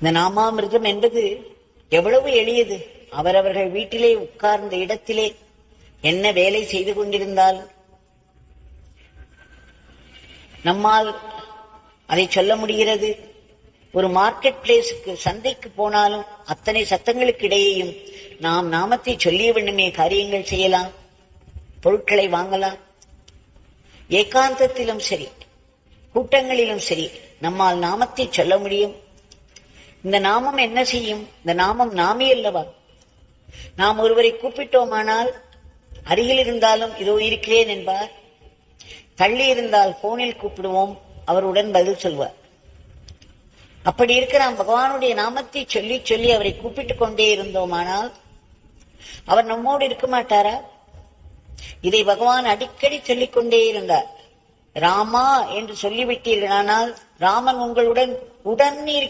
இந்த நாமாமிர்தம் என்பது எவ்வளவு எளியது. அவரவர்கள் வீட்டிலே உட்கார்ந்த இடத்திலே என்ன வேலை செய்து கொண்டிருந்தால்? நம்மால் அதை சொல்ல முடிகிறது. ஒரு மார்க்கெட் பிளேஸுக்கு சந்தைக்கு போனாலும் அத்தனை சத்தங்களுக்கு இடையேயும் நாம் நாமத்தை சொல்லிய வேண்டுமே காரியங்கள் செய்யலாம் பொருட்களை வாங்கலாம். ஏகாந்தத்திலும் சரி கூட்டங்களிலும் சரி நம்மால் நாமத்தை சொல்ல முடியும். இந்த நாமம் என்ன செய்யும்? இந்த நாமம் நாமே அல்லவா? நாம் ஒருவரை கூப்பிட்டோமானால் அருகில் இருந்தாலும் இதோ இருக்கிறேன் என்பார். தள்ளி இருந்தால் போனில் கூப்பிடுவோம் அவருடன் பதில் சொல்வார். அப்படி இருக்கிற நாம் பகவானுடைய நாமத்தை சொல்லி சொல்லி அவரை கூப்பிட்டுக் கொண்டே இருந்தோமானால் அவர் நம்மோடு இருக்க மாட்டாரா? இதை பகவான் அடிக்கடி சொல்லிக் கொண்டே இருந்தார். ராமா என்று சொல்லிவிட்டீர்களானால் ராமன் உங்களுடன் உடன் இருக்க